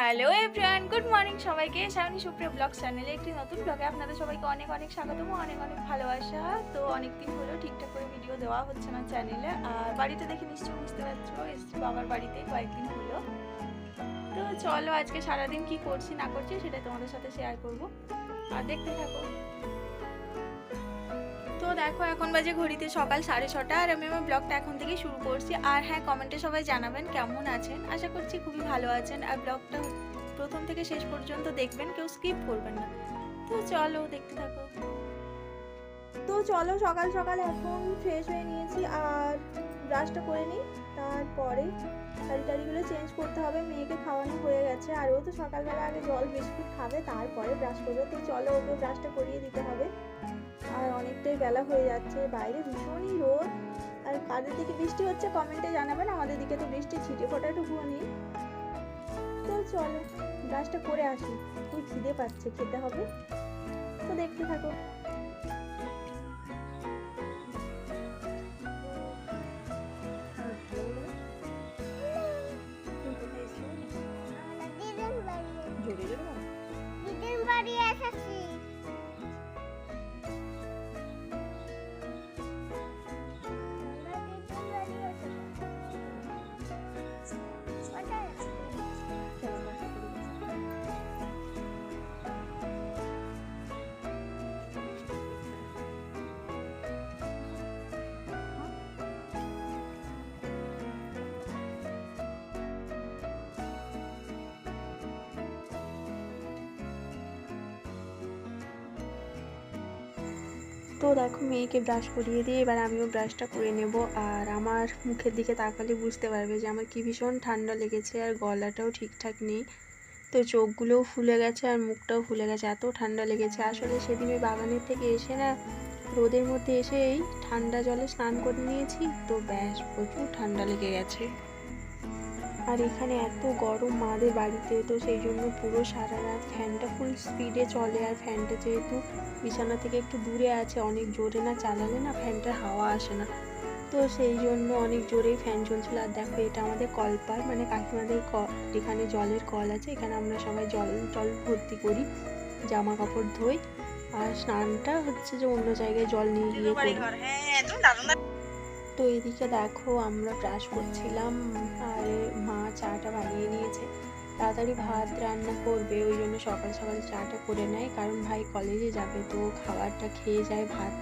Hello everyone good morning সবাইকে সামনে সুপ্রিয় ব্লগ চ্যানেলে একটি নতুন ব্লগে আপনাদের সবাইকে অনেক অনেক স্বাগতম, অনেক অনেক ভালোবাসা। তো অনেক দিন হলো ঠিকঠাক করে ভিডিও দেওয়া হচ্ছে না চ্যানেলে। আর বাড়িতে দেখে নিশ্চয়ই বুঝতে পারছ, এসছি বাবার বাড়িতে কয়েকদিন হলো। তো চলো আজকে সারাদিন কি করছি, না করছি সেটা তোমাদের সাথে শেয়ার করব। আর দেখতে থাকো। দেখো, এখন বাজে ঘড়িতে সকাল সাড়ে ছটা আর আমি আমার ব্লগটা এখন থেকে শুরু করছি। আর হ্যাঁ কমেন্টে সবাই জানাবেন কেমন আছেন। আশা করছি খুবই ভালো আছেন। আর ব্লগটা প্রথম থেকে শেষ পর্যন্ত দেখবেন, কেউ স্কিপ করবেন না। তো চলো, দেখতে থাকো। তো চলো, সকাল সকাল এখন ফ্রেশ হয়ে নিয়েছি। আর ব্রাশটা করে নিই, তারপরে শাড়ি টাড়িগুলো চেঞ্জ করতে হবে। মেয়েকে খাওয়ানো হয়ে গেছে। আর ও তো সকালবেলা আগে জল, বিস্কুট খাবে, তারপরে ব্রাশ করবে। তো চলো, ওকে ব্রাশটা করিয়ে দিতে হবে। অনেকটাই বেলা হয়ে যাচ্ছে বাইরে ভীষণই রোদ। আর কাদের দিকে বৃষ্টি হচ্ছে কমেন্টে জানাবেন আমাদের দিকে তো বৃষ্টি ছিটে ফোটাটুকুও নেই। তো চলো ব্রাশটা করে আসি খুব খিদে পাচ্ছে খেতে হবে। তো দেখতে থাকো। বাড়ি এসেছি তো দেখো মেয়েকে ব্রাশ করিয়ে দিয়ে এবার আমিও ব্রাশটা করে নেব। আর আমার মুখের দিকে তাকালে বুঝতে পারবে যে আমার কি ভীষণ ঠান্ডা লেগেছে আর গলাটাও ঠিকঠাক নেই। তো চোখগুলোও ফুলে গেছে আর মুখটাও ফুলে গেছে, এত ঠান্ডা লেগেছে। আসলে সেদিন বাগানের থেকে এসে না রোদের মধ্যে এসে এই ঠান্ডা জলে স্নান করে নিয়েছি, তো ব্যাস প্রচুর ঠান্ডা লেগে গেছে। আর এখানে এত গরম মাদের বাড়িতে তো সেই জন্য পুরো সারা রাত ফ্যানটা ফুল স্পিডে চলে। আর ফ্যানটা যেহেতু বিছানা থেকে একটু দূরে আছে অনেক জোরে না চালালে না ফ্যানটার হাওয়া আসে না। তো সেই জন্য অনেক জোরেই ফ্যান চলছিল। আর দেখো এটা আমাদের কলপার মানে কাকিমাদের ক- এখানে জলের কল আছে এখানে আমরা সবাই জল জল ভর্তি করি জামা কাপড় ধুই আর স্নানটা হচ্ছে যে অন্য জায়গায় জল নিয়ে গিয়ে করি। তো এদিকে দেখো আমরা ব্রাশ করছিলাম, আর মা চাটা বানিয়ে নিয়েছে। তাড়াতাড়ি ভাত রান্না করবে, ওই জন্য সকাল সকাল চাটা করে নেয়। কারণ ভাই কলেজে যাবে, তো খাবারটা খেয়ে যায় ভাত।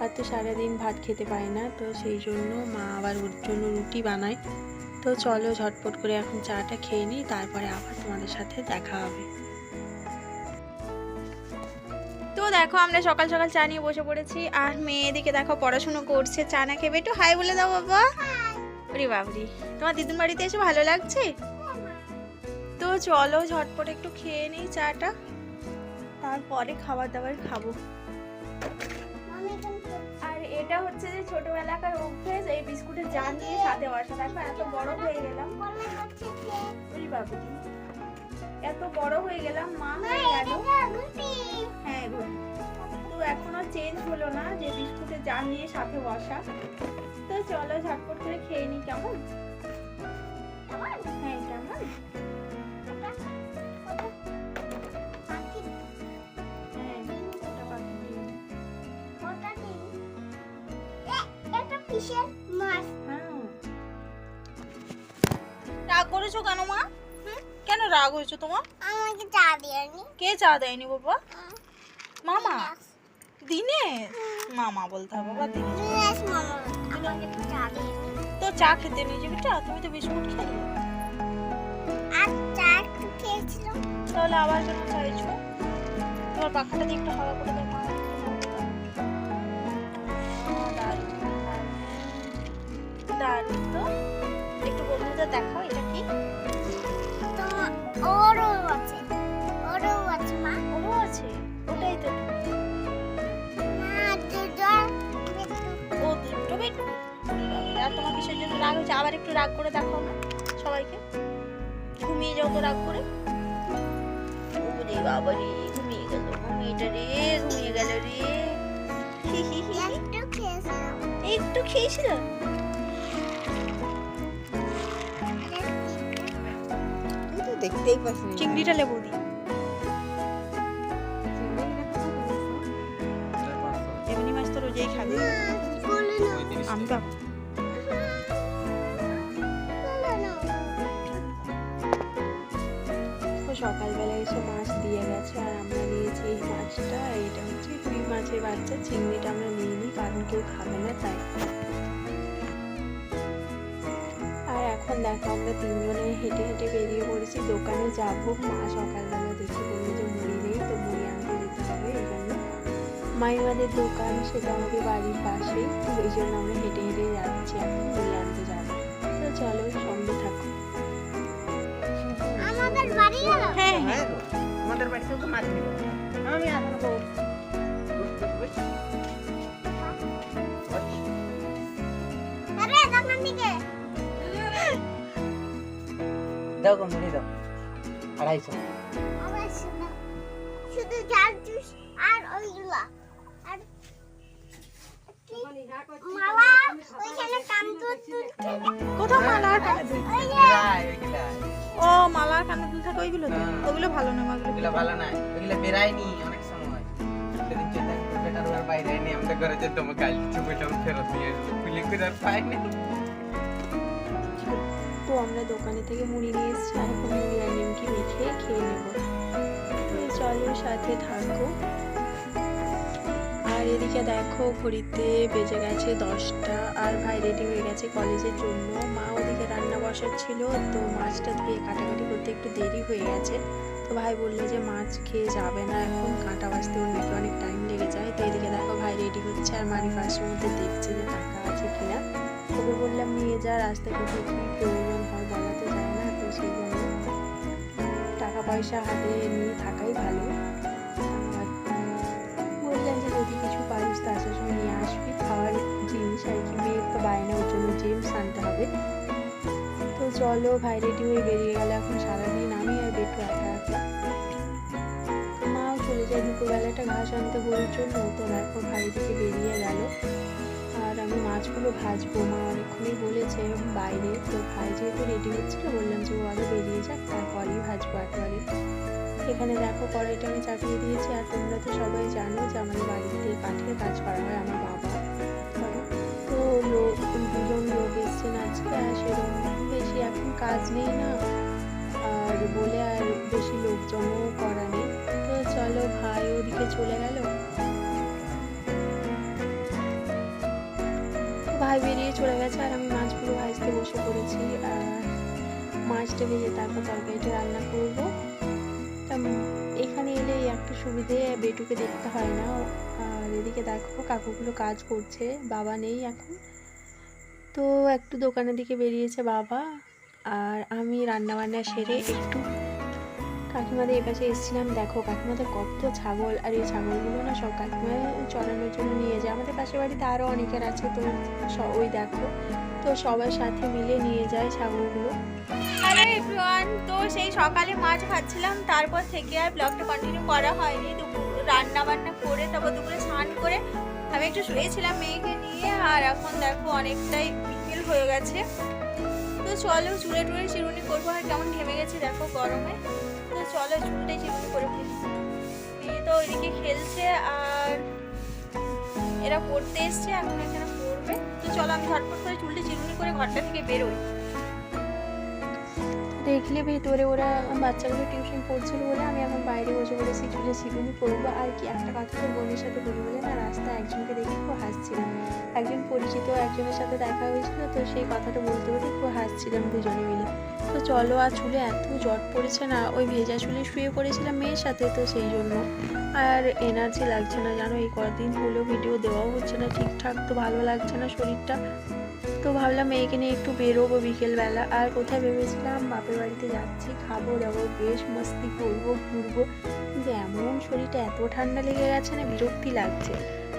আর তো সারাদিন ভাত খেতে পায় না, তো সেই জন্য মা আবার ওর জন্য রুটি বানায়। তো চলো ঝটপট করে এখন চাটা খেয়ে নিই, তারপরে আবার তোমাদের সাথে দেখা হবে। দেখো, আমরা সকাল সকাল চা নিয়ে বসে পড়েছি। আর মেয়ে দেখো, পড়াশুনো করছে, চা না খেবে একটু হাই বলে দাও বাবা। ওরে বাবরি তোমার দিদুন বাড়িতে এসে ভালো লাগছে? তো চলো, ঝটপট একটু খেয়ে নিই চাটা। তারপরে খাবার দাবার খাব। আর এটা হচ্ছে যে ছোটবেলাকার অভ্যেস, এই বিস্কুটের জান দিয়ে সাথে বসা। দেখো, এত বড় হয়ে গেলাম। এত বড় হয়ে গেলাম, মা হয়ে গেল। গো তো এখনও চেঞ্জ হলো না যে বিস্কুটের জার নিয়ে সাথে বসা তো চলো ঝটপট করে খেয়ে নি কেমন? হ্যাঁ কেমন? হ্যাঁ? হ্যাঁ রাগ করেছ কেন মা হুম? কেন রাগ হয়েছো তোমার আমাকে চা দিয়নি। কে চা দেয়নি বাবা মামা? দিনেশ। দিনে মামা বলতে হবে বাবা দিনে দিনেশ তো চা খেতে নিয়ে যাবি চা তুমি তো বিস্কুট খেলে তাহলে আবার কেন চাইছো তোমার পাখাটা দিয়ে একটু হাওয়া করে দারুণ। দারুণ তো? একটু বন্ধুদের দেখাও এটা কি? ওরও আছে। ওরও আছে, মা। ওরও আছে? রাগ হচ্ছে আবার একটু রাগ করে দেখো না সবাইকে। ঘুমিয়ে যাও তো রাগ করে। ওরে বাবা রে ঘুমিয়ে গেল ঘুমিয়েটা রে ঘুমিয়ে গেল রে। একটু খেয়েছিল দেখতেই পাচ্ছি চিংড়িটা লেবু দিই এমনি মাছ তো রোজই খাবে। আমি পাবো মাছটা এটা হচ্ছে রুই মাছের বাচ্চা চিংড়িটা আমরা নিয়ে নিই কারণ কেউ খাবে না তাই। আর এখন দেখো আমরা তিনজনে হেঁটে হেঁটে বেরিয়ে পড়েছি দোকানে যাব। মা সকালবেলা দেখে বলল যে মুড়ি নেই তো মুড়ি আনতে যেতে হবে এই জন্য। মাইমাদের দোকান সেটা আমাদের বাড়ির পাশেই তো এই জন্য আমরা হেঁটে হেঁটে যাচ্ছি এখন মুড়ি আনতে যাব। তো চলো সঙ্গে থাকো। আমাদের বাড়ি গেল? হ্যাঁ হ্যাঁ। আমাদের বাড়িতেও তো মাছ নিব আমি দিকে দাও গো মুড়ি দাও। আড়াইশো। শুধু ঝাল জুস আর ওইগুলা। কোথাও না না অনেক সময়। বাইরে এনে আমাদের ঘরে যে কাল ছবিটা ফেরত নিয়ে এসেছে খুলে পাইনি তো আমরা দোকানে থেকে মুড়ি নিয়ে এসেছি এখন মুড়ি আর নিমকি মেখে খেয়ে নেব। চলো সাথে থাকো। এদিকে দেখো ঘড়িতে বেজে গেছে দশটা। আর ভাই রেডি হয়ে গেছে কলেজের জন্য। মা ওদিকে রান্না বসার ছিল তো মাছটা ধুয়ে কাটাকাটি করতে একটু দেরি হয়ে গেছে। তো ভাই বললে যে মাছ খেয়ে যাবে না এখন, কাঁটা বাজতে ওর নাকি অনেক টাইম লেগে যায়। তো এদিকে দেখো ভাই রেডি হচ্ছে আর মারি ফার্স্টের মধ্যে দেখছে যে টাকা আছে কিনা। তবে বললাম, নিয়ে যা, রাস্তায় কোথাও কি প্রয়োজন হয় বলা তো যায় না। তো সেই জন্য টাকা পয়সা হাতে নিয়ে থাকাই ভালো। তো আসার সময় নিয়ে আসবি। খাওয়ার জিনিস আর কি, মেয়ের তো বায়না জন্য জেমস আনতে হবে। তো চলো ভাই রেডি হয়ে বেরিয়ে গেলে, এখন সারাদিন আমি আর বেটু একা একা। মাও চলে যায়, দুপুরবেলাটা ঘাস আনতে গরুর জন্য তো দেখো ভাই দিকে বেরিয়ে গেল। আর আমি মাছগুলো ভাজবো, মা অনেকক্ষণই বলেছে, বাইরে তো ভাই যেহেতু রেডি হচ্ছিল, বললাম যে ও আগে বেরিয়ে যাক, তারপরেই ভাজবো একবারে। এখানে দেখো কড়াইটা আমি চাপিয়ে দিয়েছি, আর তোমরা তো সবাই জানো যে আমাদের কাজ করা হয় আমার বাবা। তো লোক দুজন লোক এসছেন আজকে আর সেরকম বেশি এখন কাজ নেই না। আর বলে আর বেশি লোকজনও করা নেই। তো চলো ভাই ওদিকে চলে গেল। ভাই বেরিয়ে চলে গেছে আর আমি মাছগুলো ভাজতে বসে পড়েছি। আর মাছটা ভেজে তারপর তরকারিটা রান্না করব। বেটুকে দেখতে হয় না। আর এদিকে দেখো, কাকুগুলো কাজ করছে, বাবা নেই এখন। তো একটু দোকানের দিকে বেরিয়েছে বাবা। আর আমি রান্না বান্না সেরে একটু কাকিমাদের এই পাশে এসেছিলাম। দেখো, কাকিমাদের কত ছাগল। আর এই ছাগলগুলো না সব কাকিমা চড়ানোর জন্য নিয়ে যায়। আমাদের পাশের বাড়িতে আরও অনেকের আছে, তো ওই দেখো। তো সবার সাথে মিলে নিয়ে যায় ছাগলগুলো। তো সেই সকালে মাছ ভাজছিলাম। তারপর থেকে আর ব্লগটা কন্টিনিউ করা হয়নি দুপুর। রান্না বান্না করে তারপর দুপুরে স্নান করে আমি একটু শুয়েছিলাম মেয়েকে নিয়ে, আর এখন দেখো অনেকটাই বিকেল হয়ে গেছে। তো চলো চুলে টুলে চিরুনি করব, আর কেমন ঘেমে গেছে দেখো গরমে। তো চলো চুলটাই চিরুনি করে ফেলি। মেয়ে তো ওইদিকে খেলছে, আর এরা পড়তে এসছে, এখন এখানে পড়বে। তো চলো আমি ঝটপট করে চুলটা চিরুনি করে ঘরটা থেকে বেরোই। দেখলে ভেতরে ওরা বাচ্চাগুলো টিউশন পড়ছিল বলে আমি এখন বাইরে বসে পড়েছি চুলে চিরুনি করব আর কি একটা কথা তো বোনের সাথে বলি বলে না, রাস্তায় একজনকে দেখে খুব হাসছিলাম একজন পরিচিত একজনের সাথে দেখা হয়েছিল, তো সেই কথাটা বলতে বলতে খুব হাসছিলাম দুজনে মিলে। তো চলো, আর চুলে এত জট পড়েছে না, ওই ভেজা চুলে শুয়ে পড়েছিলাম মেয়ের সাথে তো সেই জন্য। আর এনার্জি লাগছে না, জানো, এই কদিন হলো ভিডিও দেওয়াও হচ্ছে না ঠিকঠাক, তো ভালো লাগছে না শরীরটা। তো ভাবলাম নিয়ে একটু বেরোবো বিকেলবেলা। আর কোথায় ভেবেছিলাম, বাপের বাড়িতে যাচ্ছি, খাব, দাবো, বেশ মস্তি করব, ঘুরবো। কিন্তু এমন শরীরটা এত ঠান্ডা লেগে গেছে না, বিরক্তি লাগছে।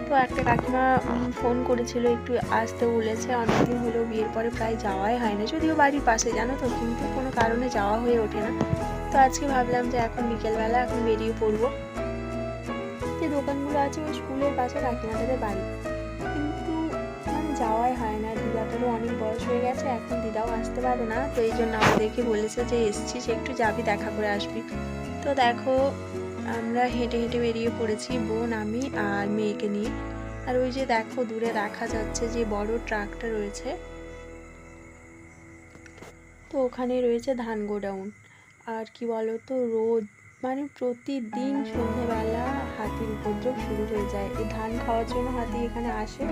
তো একটা কাকিমা ফোন করেছিল, একটু আসতে বলেছে। অনেকদিন হলো বিয়ের পরে প্রায় যাওয়াই হয় না যদিও বাড়ির পাশে, জানো তো? কিন্তু কোনো কারণে যাওয়া হয়ে ওঠে না। তো আজকে ভাবলাম যে এখন বিকেলবেলা এখন বেরিয়ে পড়ব। যে দোকানগুলো আছে, ওই স্কুলের পাশে কাকিমাদের বাড়ি। কিন্তু মানে যাওয়াই হয় না। দিদা অনেক বয়স হয়ে গেছে, এখন দিদাও আসতে পারে না। তো এই জন্য আমাদেরকে বলেছে যে এসছিস একটু যাবি, দেখা করে আসবি। তো দেখো, আমরা হেঁটে হেঁটে বেরিয়ে পড়েছি, বোন, আমি আর মেয়েকে নিয়ে। আর ওই যে দেখো, দূরে দেখা যাচ্ছে যে, বড় ট্রাকটা রয়েছে। তো ওখানে রয়েছে ধান গোডাউন। আর কি বলো তো রোদ মানে প্রতিদিন সন্ধেবেলা হাতির উপদ্রব শুরু হয়ে যায়। এই ধান খাওয়ার জন্য হাতি এখানে আসে।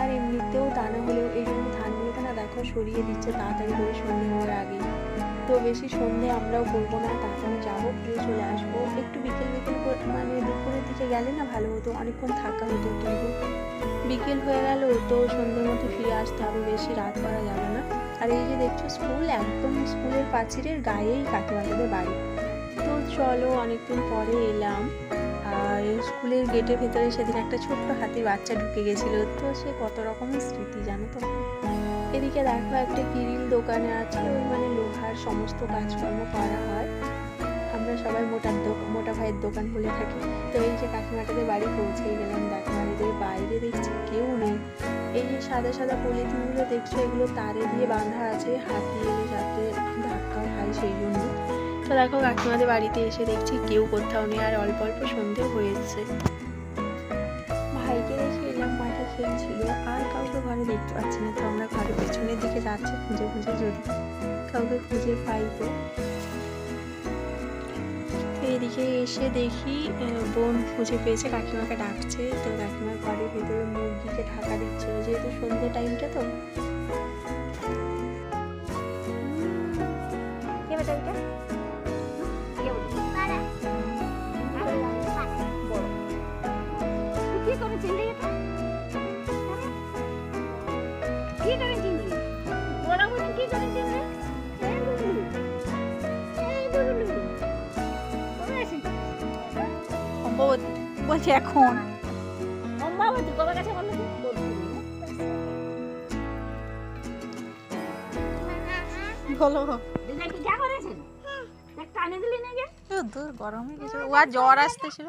আর এমনিতেও তা না হলেও এই জন্য ধানগুলোকে না দেখো সরিয়ে দিচ্ছে তাড়াতাড়ি করে সন্ধে হওয়ার আগেই। তো বেশি সন্ধে আমরাও করব না তাড়াতাড়ি যাব, ফিরে চলে আসব। একটু বিকেল বিকেল মানে দুপুরের দিকে গেলে না ভালো হতো, অনেকক্ষণ থাকা হতো কিন্তু বিকেল হয়ে গেল, তো সন্ধ্যের মধ্যে ফিরে আসতে হবে, বেশি রাত করা যাবে না। আর এই যে দেখছ স্কুল, একদম স্কুলের পাঁচিরের গায়েই কাকিমাদের বাড়ি। তো চলো, অনেকদিন পরে এলাম। স্কুলের গেটের ভেতরে সেদিন একটা ছোট্ট হাতির বাচ্চা ঢুকে গেছিল। তো সে কত রকমের স্মৃতি জানো তো? এদিকে দেখো একটা কিরিল দোকানে আছে ওই মানে লোহার সমস্ত কাজকর্ম করা হয়। আমরা সবাই মোটার দোকান মোটা ভাইয়ের দোকান বলে থাকি। তো এই যে কাকিমাটাদের বাড়ি পৌঁছেই গেলাম আর বাইরে দেখছি কেউ নেই। এই যে সাদা সাদা পলিথিনগুলো দেখছ, এগুলো তারে দিয়ে বাঁধা আছে, হাতি যাতে ধাক্কা খায় সেই জন্য। তো দেখো, কাকিমাদের বাড়িতে এসে দেখছি কেউ কোথাও নেই আর অল্প অল্প সন্ধেও হয়েছে ভাইকে রেখে এলাম মাঠে খেলছিল। আর কাউকে ঘরে দেখতে পাচ্ছি না, তো আমরা ঘরের পেছনের দিকে যাচ্ছি খুঁজে খুঁজে যদি কাউকে খুঁজে পাই তো। এদিকে এসে দেখি বোন খুঁজে পেয়েছে, কাকিমাকে ডাকছে। তো কাকিমার ঘরের ভেতরে মুরগিকে ঢাকা দিচ্ছিল, যেহেতু সন্ধ্যে টাইমটা তো। এটা? কি কি বলছে এখন। অম্বাবতী কবে গেছে বলো দিদা কি যা করেছেন দেখ টানে দিলি না যে দূর গরমে কিছু ও আর জ্বর আসতেছিল।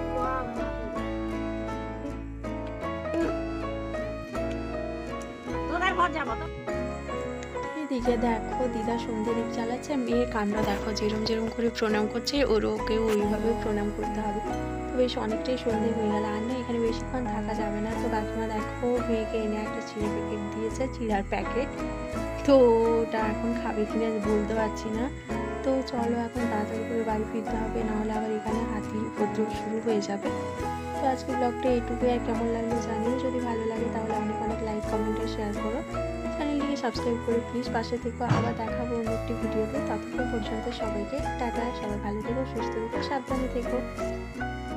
যাব তো। এদিকে দেখো, দিদা সন্ধ্যে দ্বীপ চালাচ্ছে মেয়ের কাণ্ড দেখো, যেরম যেরম করে প্রণাম করছে, ওর ওকেও ওইভাবে প্রণাম করতে হবে। তো বেশ অনেকটাই সন্ধে হয়ে গেল, আর না, এখানে বেশিক্ষণ থাকা যাবে না। তো কাকিমা দেখো, মেয়েকে এনে একটা চিড়ে প্যাকেট দিয়েছে, চিড়ার প্যাকেট তো ওটা এখন খাবে কিনা বলতে পারছি না। তো চলো এখন তাড়াতাড়ি করে বাড়ি ফিরতে হবে, নাহলে আবার এখানে হাতির উপদ্রব শুরু হয়ে যাবে। তো আজকে ব্লগটা এইটুকুই, আর কেমন লাগল জানিও। যদি ভালো লাগে তাহলে অনেক অনেক লাইক কমেন্টে শেয়ার করো। চ্যানেলটিকে সাবস্ক্রাইব করে প্লিজ পাশে থেকে। আবার দেখাবো অন্য একটি ভিডিওতে ততক্ষণ পর্যন্ত সবাইকে টাটা, সবাই ভালো থেকো, সুস্থ থেকো, সাবধানে থেকো।